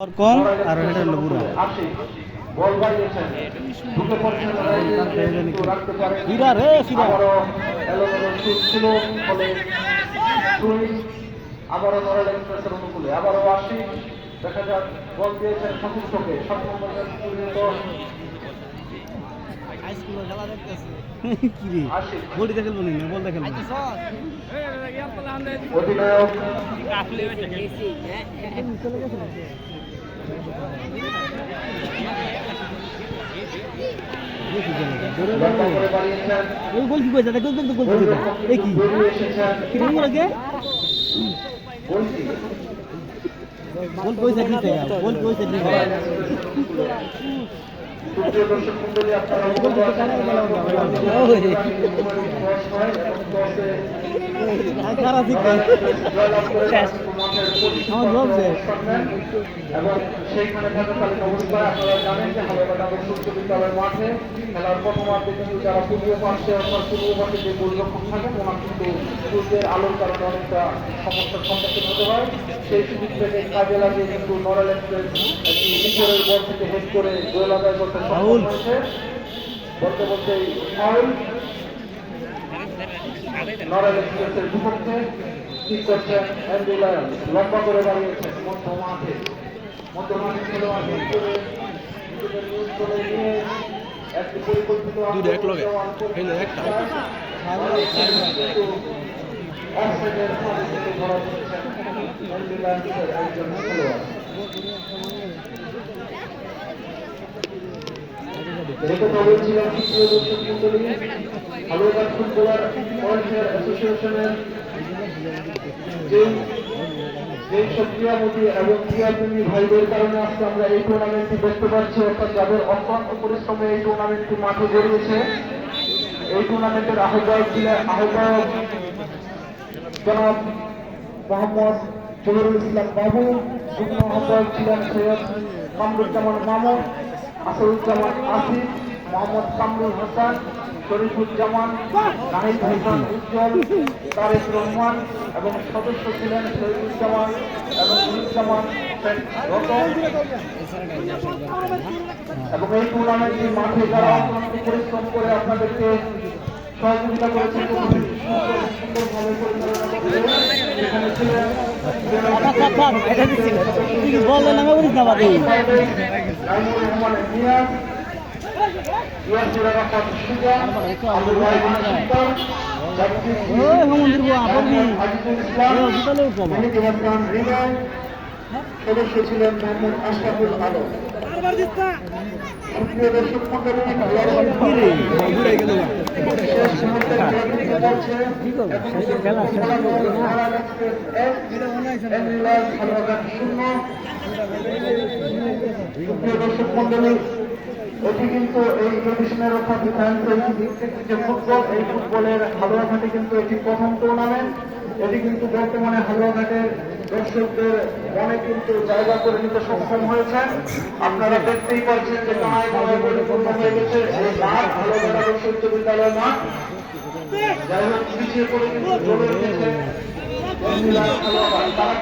কম আর এটা হলো বুড়া। ফিরা রে ফিরা আবারও নরেল এক্সপ্রেসের অনুকূলে আবারও আসি। দেখা যাক, বল দিয়েছেন সতীর্থকে। সাত নম্বর কি রে? বডি বলি না বল অধিনায়ক লম্বা করে বাড়িয়েছেন ওই গোল কি কইছে? দেখো দেখো গোল কি কি? কি রকম লাগে গোল কইছে কি গোল কইছে কি আপনারা এবং সেইখানে থাকাকালীন অবস্থায় যে প্রথমার্ধে কিন্তু যারা পূর্ব পাশে অর্থাৎ পূর্ব পাশে যে গোলরক্ষক থাকেন ওনার কিন্তু সূর্যের আলোর অনেকটা সমস্যার সম্মুখীন হতে হয় সেই সুযোগ থেকে কাজে লাগিয়ে কিন্তু নরাল এক্সপ্রেস বল থেকে হেড করে গোল আদায় করতে সক্ষম। হয়েছে এক্সপ্রেসের বিপক্ষে ঠিক করছেন লায়ন। লম্বা করে দাঁড়িয়েছেন মধ্য মাঠে মধ্য মাঠে খেলোয়াড় একটি পরিকল্পিত অফসাইডের ধরা পড়েছেন একজন খেলোয়াড় দেখে দর্শক হালুয়াঘাট ফুটবলার ওয়েলফেয়ার অ্যাসোসিয়েশনের যে যে সব ক্রীড়ামোদী এবং ক্রীড়াপ্রেমী ভাইদের কারণে আজকে আমরা এই টুর্নামেন্টটি দেখতে পাচ্ছি, অর্থাৎ যাদের অক্লান্ত পরিশ্রমে এই টুর্নামেন্টটি মাঠে গড়িয়েছে এই টুর্নামেন্টের আহ্বায়ক ছিলেন আহ্বায়ক জনাব মোহাম্মদ জহিরুল ইসলাম বাবু, যুগ্ম আহ্বায়ক ছিলেন সৈয়দ কামরুজ্জামান মামুন, আসাদুজ্জামান আসিফ মোহাম্মদ কামরুল হাসান শরীফুজ্জামান নাহিদ হাসান উজ্জ্বল তারেক রহমান এবং সদস্য ছিলেন শহীদুজ্জামান এবং রতন। এবং এই টুর্নামেন্টটি মাঠে যারা অক্লান্ত পরিশ্রম করে আপনাদেরকে সহযোগিতা করেছেন সুন্দর- সুন্দরভাবে পরিচালনা ছিলেন। থাক থাক এটা দিছিল ছিলেন মোহাম্মদ আশরাফুল আলম সুপ্রিয় দর্শক মন্ডলী এটি কিন্তু এই এডিশনের অর্থাৎ যে ফুটবল এই ফুটবলের হালুয়াঘাটে কিন্তু এটি প্রথম টুর্নামেন্ট এটি কিন্তু বর্তমানে হালুয়াঘাটের দর্শকদের মনে কিন্তু জায়গা করে নিতে সক্ষম হয়েছেন। আপনারা দেখতেই পাচ্ছেন যে কানায় কানায় পরিপূর্ণ হয়ে গেছে। এই মাঠ হালুয়াঘাট আদর্শ বিদ্যালয় মাঠ। যাই হোক, পিছিয়ে পড়ে কিন্তু হালুয়াঘাট তারা